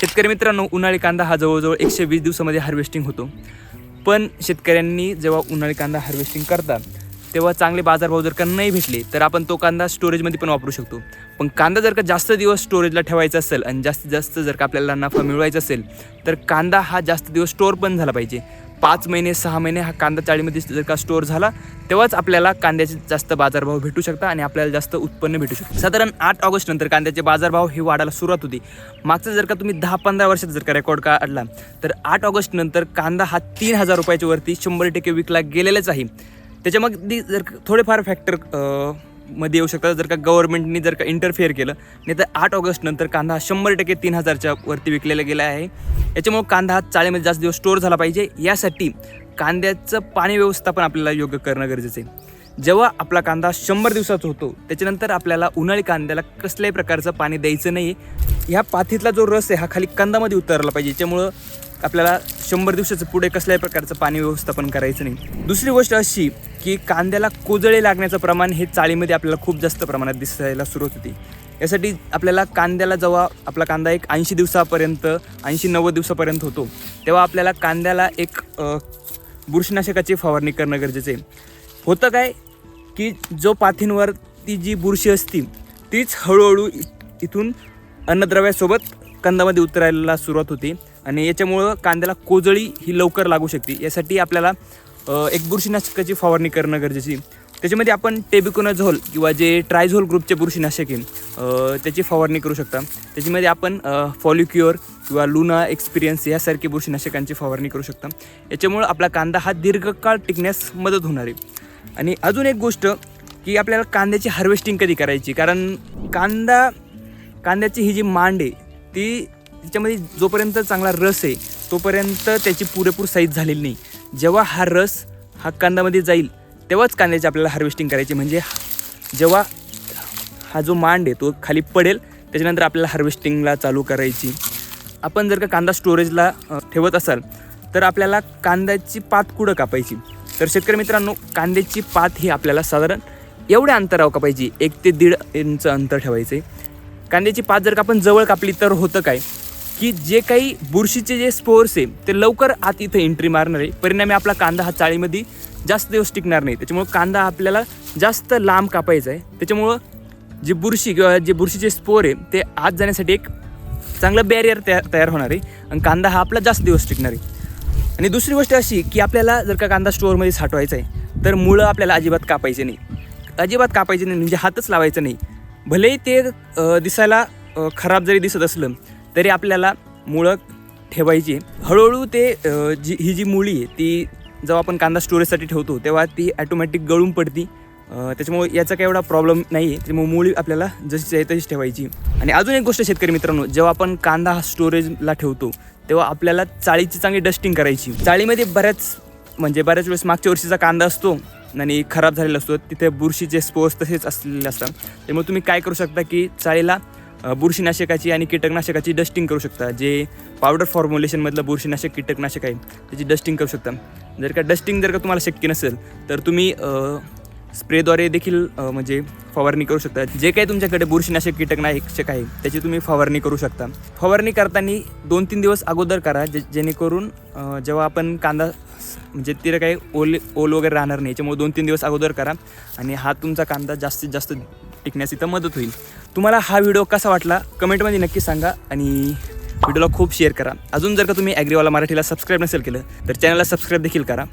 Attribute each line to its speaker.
Speaker 1: शेतकरी मित्रांनो उन्हाळी कांदा हा जवळजवळ एकशे वीस दिवसामध्ये हार्वेस्टिंग होतो. पण शेतकऱ्यांनी जेव्हा उन्हाळी कांदा हार्वेस्टिंग करतात तेव्हा चांगले बाजारभाव जर का नाही भेटले तर आपण तो कांदा स्टोरेजमध्ये पण वापरू शकतो. पण कांदा जर का जास्त दिवस स्टोरेजला ठेवायचा असेल आणि जास्तीत जास्त जर का आपल्याला नफा मिळवायचा असेल तर कांदा हा जास्त दिवस स्टोअर पण झाला पाहिजे. पाच महिने सहा महिने हा कांदा चाळीमध्ये जर का स्टोअर झाला तेव्हाच आपल्याला कांद्याचे जास्त बाजारभाव भेटू शकता आणि आपल्याला जास्त उत्पन्न भेटू शकतं. साधारण आठ ऑगस्ट नंतर कांद्याचे बाजारभाव हे वाढायला सुरुवात होती. मागचं जर का तुम्ही दहा पंधरा वर्षात जर का रेकॉर्ड काढला तर आठ ऑगस्ट नंतर कांदा हा तीन हजार रुपयाच्या वरती शंभर टक्के विकला गेलेलाच आहे. त्याच्यामध्ये जर थोडेफार फॅक्टरमध्ये येऊ शकतात. जर का गव्हर्नमेंटनी जर का इंटरफेअर केलं नाही तर आठ ऑगस्ट नंतर कांदा हा शंभर टक्के तीन हजारच्या वरती विकलेला गेला आहे. याच्यामुळं कांदा हा चाळीमध्ये जास्त दिवस स्टोअर झाला पाहिजे. यासाठी कांद्याचं पाणी व्यवस्थापन आपल्याला योग्य करणं गरजेचं आहे. जेव्हा आपला कांदा शंभर दिवसाचा होतो त्याच्यानंतर आपल्याला उन्हाळी कांद्याला कसल्याही प्रकारचं पाणी द्यायचं नाही ह्या पाथीतला जो रस आहे हा खाली कांदामध्ये उतरला पाहिजे त्यामुळं आपल्याला शंभर दिवसाचं पुढे कसल्याही प्रकारचं पाणी व्यवस्थापन करायचं नाही. दुसरी गोष्ट अशी की कांद्याला कोजळे लागण्याचं प्रमाण हे चाळीमध्ये आपल्याला खूप जास्त प्रमाणात दिसायला सुरुवात होती. यासाठी आपल्याला कांद्याला जेव्हा आपला कांदा एक ऐंशी दिवसापर्यंत ऐंशी नव्वद दिवसापर्यंत होतो तेव्हा आपल्याला कांद्याला एक बुरशीनाशकाची फवारणी करणं गरजेचं आहे. होतं काय? की जो पाथींवर ती जी बुरशी असती तीच हळूहळू इ- इथून अन्नद्रव्यासोबत कंदामध्ये उतरायला सुरुवात होते. आणि याच्यामुळं कांद्याला कोजळी ही लवकर लागू शकते. यासाठी आपल्याला एक बुरशीनाशकाची फवारणी करणं गरजेची. त्याच्यामध्ये आपण टेबिकोनाझोल किंवा जे ट्रायझोल ग्रुपचे बुरशीनाशक आहे त्याची फवारणी करू शकता. त्याच्यामध्ये आपण फॉलिक्युअर किंवा लुना एक्सपिरियन्स यासारखी बुरशीनाशकांची फवारणी करू शकता. याच्यामुळं आपला कांदा हा दीर्घकाळ टिकण्यास मदत होणार आहे. आणि अजून एक गोष्ट की आपल्याला कांद्याची हार्वेस्टिंग कधी करायची? कारण कांदा कांद्याची ही जी मांड आहे ती तिच्यामध्ये जोपर्यंत चांगला रस आहे तोपर्यंत त्याची पुरेपूर साईज झालेली नाही. जेव्हा हा रस हा कांद्यामध्ये जाईल तेव्हाच कांद्याची आपल्याला हार्वेस्टिंग करायची. म्हणजे जेव्हा हा जो मांड आहे तो खाली पडेल त्याच्यानंतर आपल्याला हार्वेस्टिंगला चालू करायची. आपण जर का कांदा स्टोरेजला ठेवत असाल तर आपल्याला कांद्याची पात कुडं कापायची? तर शेतकरी मित्रांनो कांद्याची पात ही आपल्याला साधारण एवढ्या अंतरावर पाहिजे एक ते दीड इंच अंतर ठेवायचं. आहे कांद्याची पात जर का आपण जवळ कापली तर होतं काय? की जे काही बुरशीचे जे स्पोर्स आहे ते लवकर आत इथं एंट्री मारणार. आहे परिणामी आपला कांदा हा चाळीमध्ये जास्त दिवस टिकणार नाही. त्याच्यामुळं कांदा आपल्याला जास्त लांब कापायचा आहे. त्याच्यामुळं जी बुरशी किंवा जे बुरशीचे स्पोर आहे ते आत जाण्यासाठी एक चांगलं बॅरियर तयार तयार होणार आहे. आणि कांदा हा आपला जास्त दिवस टिकणार आहे. आणि दुसरी गोष्ट अशी की आपल्याला जर का कांदा स्टोअरमध्ये साठवायचा आहे तर मुळं आपल्याला अजिबात कापायचे नाही. अजिबात कापायचे नाही म्हणजे हातच लावायचं नाही. भलेही ते दिसायला खराब जरी दिसत असलं तरी आपल्याला मुळं ठेवायची हळूहळू ते जी ही जी मुळी आहे ती जेव्हा आपण कांदा स्टोरेजसाठी ठेवतो तेव्हा ती ॲटोमॅटिक गळून पडती. त्याच्यामुळे याचा काही एवढा प्रॉब्लेम नाही आहे त्यामुळे मुळी आपल्याला जशी आहे तशीच ठेवायची. आणि अजून एक गोष्ट शेतकरी मित्रांनो जेव्हा आपण कांदा हा स्टोरेजला ठेवतो तेव्हा आपल्याला चाळीची चांगली डस्टिंग करायची. चाळीमध्ये बऱ्याच म्हणजे बऱ्याच वेळेस मागच्या वर्षीचा कांदा असतो आणि खराब झालेला असतो तिथे बुरशीचे स्पोर्स तसेच असलेले असतात. त्यामुळे तुम्ही काय करू शकता की चाळीला बुरशीनाशकाची आणि कीटकनाशकाची डस्टिंग करू शकता जे पावडर फॉर्म्युलेशनमधलं बुरशीनाशक कीटकनाशक आहे त्याची डस्टिंग करू शकता. जर का डस्टिंग जर का तुम्हाला शक्य नसेल तर तुम्ही स्प्रेद्वारे देखील म्हणजे फवारणी करू शकता. जे काही तुमच्याकडे बुरशीनाशक कीटकनाशक आहे त्याची तुम्ही फवारणी करू शकता. फवारणी करताना दोन तीन दिवस अगोदर करा जे जेणेकरून जेव्हा आपण कांदा म्हणजे तिला काही ओल ओल वगैरे राहणार नाही याच्यामुळे दोन तीन दिवस अगोदर करा आणि हा तुमचा कांदा जास्तीत जास्त टिकण्यास इथं मदत होईल. तुम्हाला हा व्हिडिओ कसा वाटला कमेंटमध्ये नक्की सांगा आणि व्हिडिओला खूप शेअर करा. अजून जर का तुम्ही ॲग्रीवाला मराठीला सबस्क्राईब नसेल केलं तर चॅनलला सबस्क्राईब देखील करा.